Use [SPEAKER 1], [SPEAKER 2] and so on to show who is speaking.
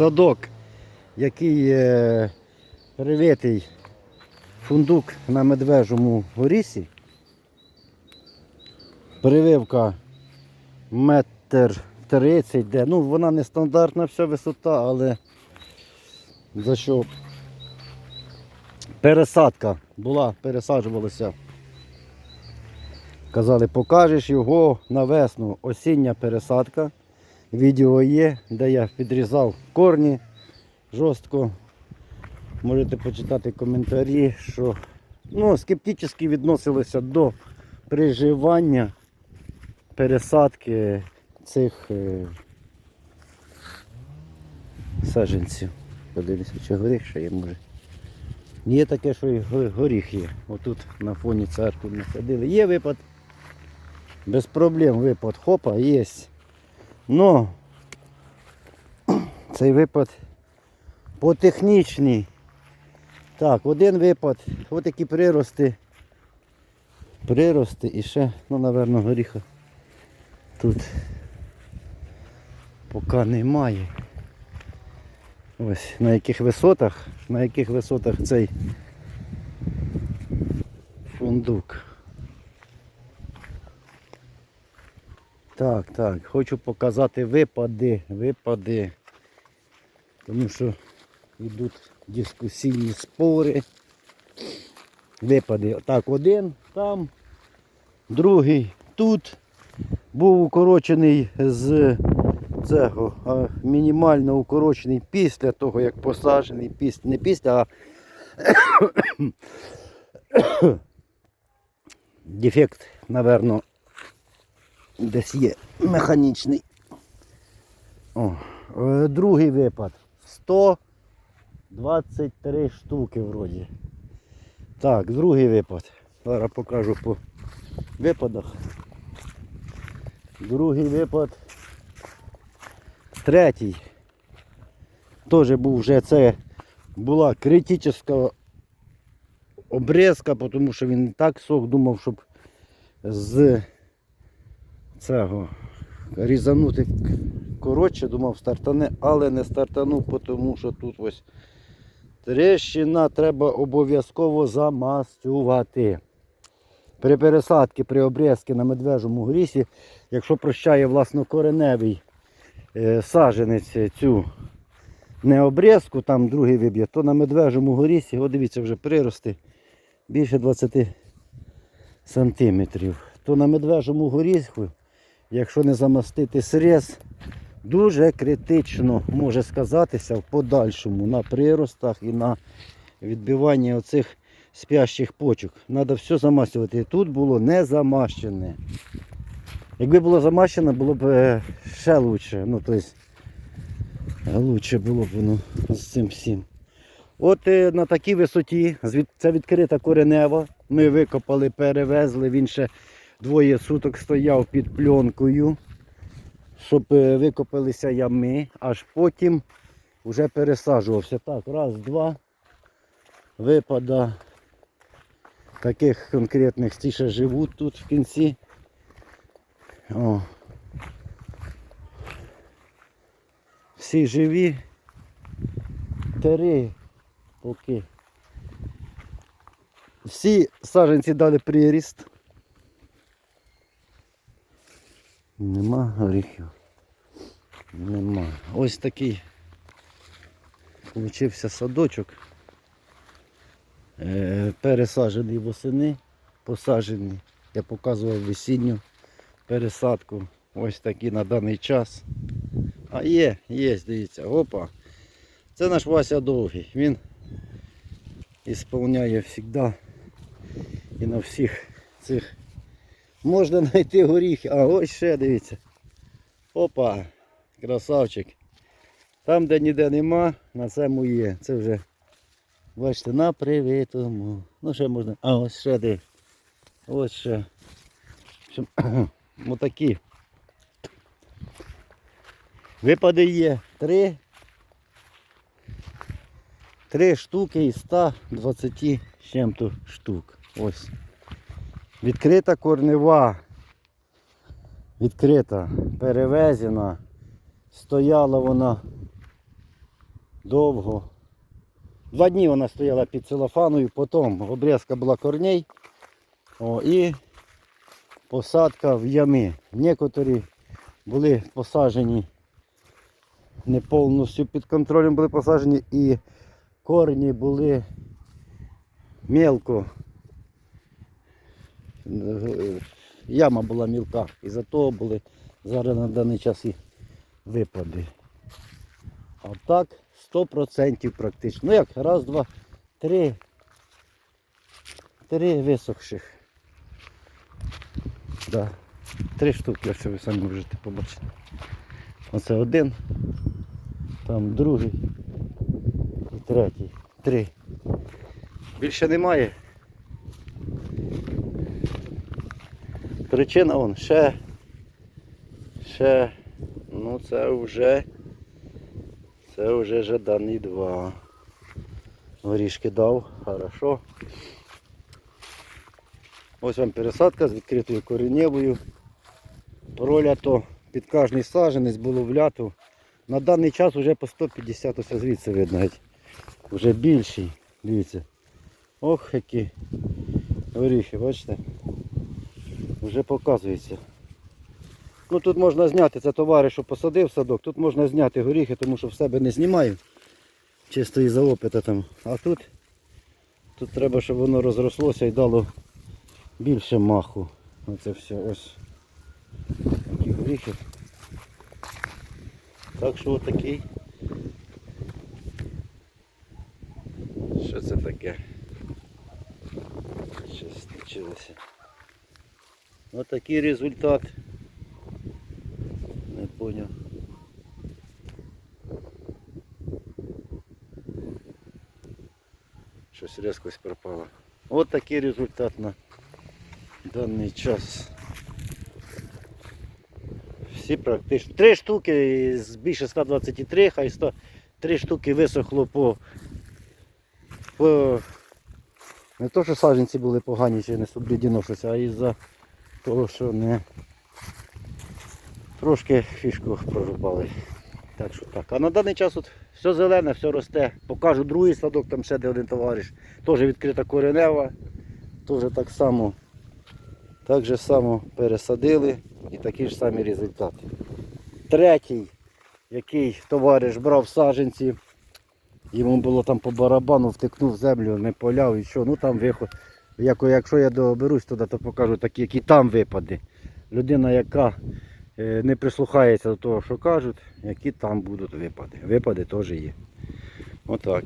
[SPEAKER 1] садок, який привитий фундук на медвежому горісі. Прививка метр тридцять, де. Ну, вона не стандартна вся висота, але за що пересадка була, пересаджувалася. Казали, покажеш його на весну. Осіння пересадка. Відео є, де я підрізав корні жорстко. Можете почитати коментарі, що ну, скептично відносилися до приживання пересадки цих е, саджанців. Подивіться, чи горіх ще є може. Є таке, що і го- горіх є. Отут на фоні церкви насадили. Є випад. Без проблем випад хопа є. Но цей випад по технічній. Так, один випад, ось такі прирости. Прирости і ще, ну, напевно, горіха тут поки немає. Ось на яких висотах, на яких висотах цей фундук. Так, так, хочу показати випади, випади. Тому що йдуть дискусійні спори. Випади. Так, один там, другий тут. Був укорочений з цього, а мінімально укорочений після того, як посаджений, після, не після, а дефект, напевно, десь є механічний. О, е, другий випад. 123 штуки вроді. Так, другий випад. Зараз покажу по випадах. Другий випад. Третій. Теж був вже це була критична обрізка, тому що він так сох думав, щоб з цього різанути коротше, думав стартане, але не стартанув, тому що тут ось трещина треба обов'язково замастювати. При пересадці, при обрізці на медвежому грісі, якщо прощає власнокореневий е, саженець цю не обрізку, там другий виб'є, то на медвежому горісі, от дивіться, вже прирости більше 20 сантиметрів. То на медвежому горіску, якщо не замастити срез, дуже критично може сказатися в подальшому на приростах і на відбиванні оцих спящих почок. Треба все замастювати. Тут було не замащене. Якби було замащено, було б е, ще лучше. Ну, тобто, лучше було б воно з цим всім. От е, на такій висоті, це відкрита коренева. Ми викопали, перевезли, він ще двоє суток стояв під пленкою, щоб е, викопалися ями, аж потім вже пересаджувався. Так, раз, два. Випада таких конкретних ті ще живуть тут в кінці. О. Всі живі. Три поки. Всі саджанці дали приріст. Нема горіхів. Нема. Ось такий получився садочок. Е, пересаджений восени, посаджений. Я показував весінню пересадку. Ось такі на даний час. А є, є, дивіться, опа. Це наш Вася довгий. Він ісполняє завжди і на всіх цих. Можна знайти горіхи. А ось ще дивіться. Опа, красавчик. Там, де ніде нема, на цьому є. Це вже, бачите, на привитому. Ну ще можна. А ось ще де. Ось ще. Отакі. Випади є. Три. Три штуки із 120 чим-то штук. Ось. Відкрита корнева. Відкрита, перевезена. Стояла вона довго. Два дні вона стояла під целофаною, потім обрізка була корней о, і посадка в ями. Некоторі були посаджені не повністю під контролем були посаджені і корні були мелко. Яма була мілка. І за того були зараз на даний час і випади. А так 100% практично. Ну як, раз, два, три. Три висохших. Да. Три штуки, якщо ви самі можете побачити. Оце один, там другий і третій. Три. Більше немає. Причина вон ще. Ще. Ну це вже. Це вже жаданий два. Горішки дав, хорошо. Ось вам пересадка з відкритою кореневою. Пролято під кожний саженець було влято. На даний час вже по 150, ось звідси видно геть. Вже більший. Дивіться. Ох, які горіхи, бачите? Вже показується. Ну тут можна зняти, це товариш, що посадив садок, тут можна зняти горіхи, тому що в себе не знімаю. Чисто із-за опита там. А тут, тут треба, щоб воно розрослося і дало більше маху. Оце все ось такі горіхи. Так що отакий. Що це таке? Щось случилося. Отакий результат. Не поняв. Щось різкость пропала. От такий результат на даний час. Всі практично. Три штуки з більше 123, хай 100, три штуки висохло по, по не то, що саджанці були погані чи не соблюдено щось, а із-за того, що не трошки фішку прорубали. Так що так. А на даний час от все зелене, все росте. Покажу другий садок, там ще де один товариш. Теж відкрита коренева. Теж так само. Так же само пересадили і такі ж самі результати. Третій, який товариш брав саджанці, йому було там по барабану, втикнув землю, не поляв і що, ну там виход. Як- Якщо я доберусь туди, то покажу такі, які там випади. Людина, яка е, не прислухається до того, що кажуть, які там будуть випади. Випади теж є. Отак.